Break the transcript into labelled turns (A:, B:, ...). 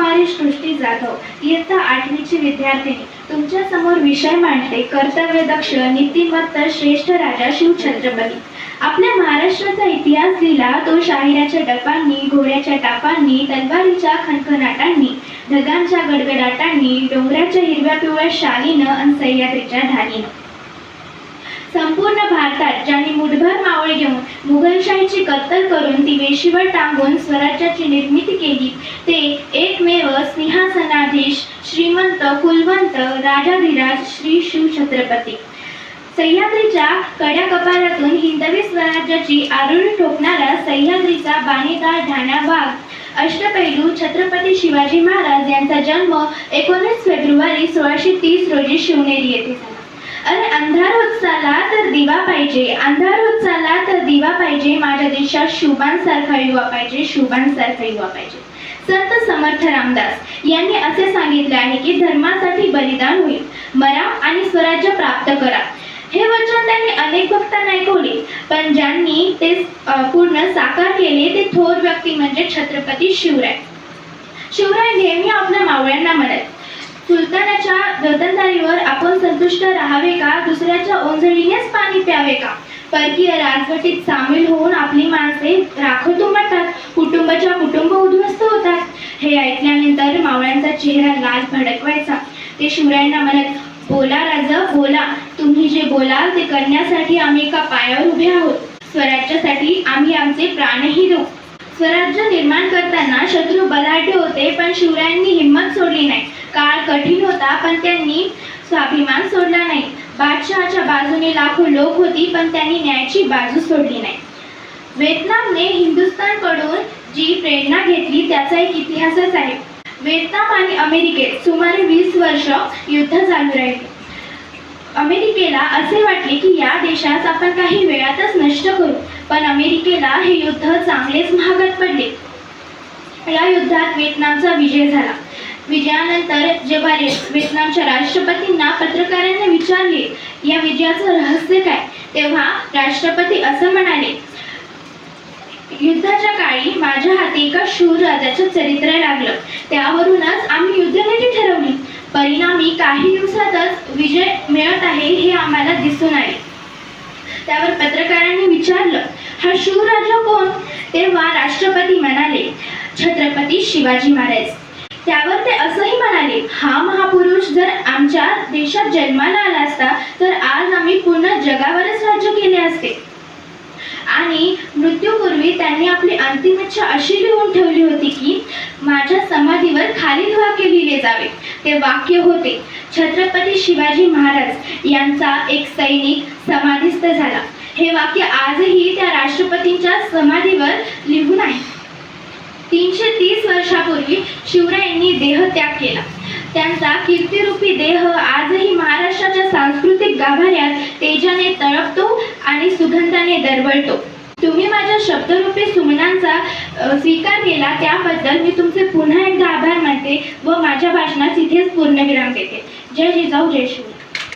A: कुमारी सृष्टी जाधव इयत्ता आठवीची विद्यार्थिनी. तुमच्यासमोर विषय मांडते कर्तव्यदक्ष नीतिमत्त श्रेष्ठ राजा शिवछत्रपती. आपल्या महाराष्ट्राचा इतिहास लिहिला तो शाहिराच्या डपांनी घोड्याच्या टापांनी तलवारीच्या खणखणाटांनी ढगांच्या गडगडाटांनी डोंगराच्या हिरव्या पिवळ्या शालीनं आणि सह्याद्रीच्या ढालीनं संपूर्ण भारतात ज्यांनी मुठभर मावळ घेऊन मुघलशाहीची कत्तल करून ती वेशीवर टांगून स्वराज्याची निर्मिती केली ते एकमेव सिंहासनाधीश श्रीमंत कुलवंत राजाधिराज श्री शिवछत्रपती. सह्याद्रीच्या कड्या कपारातून हिंदवी स्वराज्याची आरूढ ठोकणारा सह्याद्रीचा बाणेदार ढाण्या वाघ अष्टपैलू छत्रपती शिवाजी महाराज यांचा जन्म एकोणीस फेब्रुवारी सोळाशे तीस रोजी शिवनेरी येथे झाला. अरे अंधार होत चालला तर दिवा पाहिजे. अंधार होत चालला तर दिवा पाहिजे. माझ्या देशात शुभांसारखा युवा पाहिजे शुभांसारखा युवा पाहिजे. संत समर्थ रामदास यांनी असे सांगितले आहे की धर्मासाठी बलिदान होईल. मरा आणि स्वराज्य प्राप्त करा. हे वचन त्यांनी अनेक भक्तांना ऐकवले पण ज्यांनी ते पूर्ण साकार केले ते थोर व्यक्ती म्हणजे छत्रपती शिवराय. शिवराय नेहमी आपल्या मावळ्यांना म्हणत सुलतानाच्या वतनदारीवर आपण संतुष्ट राहावे का? दुसऱ्याच्या ओंजळीनेच पाणी प्यावे का? परकीय राजवटीत सामील होऊन आपली माणसे राखवतो म्हणतात. कुटुंबाच्या कुटुंब उद्ध्वस्त होतात. हे ऐकल्यानंतर मावळ्यांचा चेहरा लाल भडकवायचा. ते शिवरायांना म्हणत बोला राजा बोला. तुम्ही जे बोलाल ते करण्यासाठी आम्ही एका पायावर उभे आहोत. स्वराज्यासाठी आम्ही आमचे प्राणही देऊ. स्वराज्य निर्माण करताना शत्रू बलाढ्य होते पण शिवरायांनी हिंमत सोडली नाही. काळ कठीण होता पण त्यांनी स्वाभिमान सोडला नाही. बादशहाच्या बाजूने लाखो लोक होती पण त्यांनी न्यायाची बाजू सोडली नाही. व्हिएतनामने हिंदुस्थानकडून जी प्रेरणा घेतली त्याचा एक इतिहासच आहे. व्हिएतनाम आणि अमेरिकेत सुमारे वीस वर्ष युद्ध चालू राहिले. अमेरिकेला असे वाटले की या देशास आपण काही वेळातच नष्ट करू पण अमेरिकेला हे युद्ध चांगलेच महागात पडले. या युद्धात व्हिएतनामचा विजय झाला. विजयानंतर जेव्हा व्हिएतनामच्या राष्ट्रपतींना पत्रकारांनी विचारले या विजयाचं रहस्य काय? तेव्हा राष्ट्रपती असं म्हणाले युद्धाच्या काळी माझ्या हाती एका शूर राजाचं चरित्र लागलं. त्यावरूनच आम्ही युद्धनीती ठरवली. परिणामी काही दिवसातच विजय मिळत आहे हे आम्हाला दिसून आले. त्यावर पत्रकारांनी विचारलं हा शूर राजा कोण? तेव्हा राष्ट्रपती म्हणाले छत्रपती शिवाजी महाराज. त्यावर ते असंही म्हणाले हा महापुरुष जर आमच्या देशात जन्माला आला असता तर आज आम्ही पूर्ण जगावरच राज्य केले असते. आणि मृत्यूपूर्वी त्यांनी आपली अंतिम इच्छा अशी लिहून ठेवली होती की माझ्या समाधीवर खालील वाक्य लिहिले जावे. ते वाक्य होते. छत्रपती शिवाजी महाराज यांचा एक सैनिक समाधीस्थ झाला. हे वाक्य आजही त्या राष्ट्रपतींच्या समाधीवर लिहून आहे. तीनशे तीस वर्षापूर्वी शिवरायांनी देहत्याग केला. त्यांचा कीर्तिरूपी देह आजही महाराष्ट्राच्या सांस्कृतिक गाभाऱ्यात तेजाने तळपतो आणि सुगंधाने दरवळतो. तुम्ही माझ्या शब्दरूपी सुमनांचा स्वीकार केला त्याबद्दल मी तुमचे पुन्हा एकदा आभार मानते व माझ्या भाषणात इथेच पूर्णविराम देते. जय जिजाऊ जय शिवराय.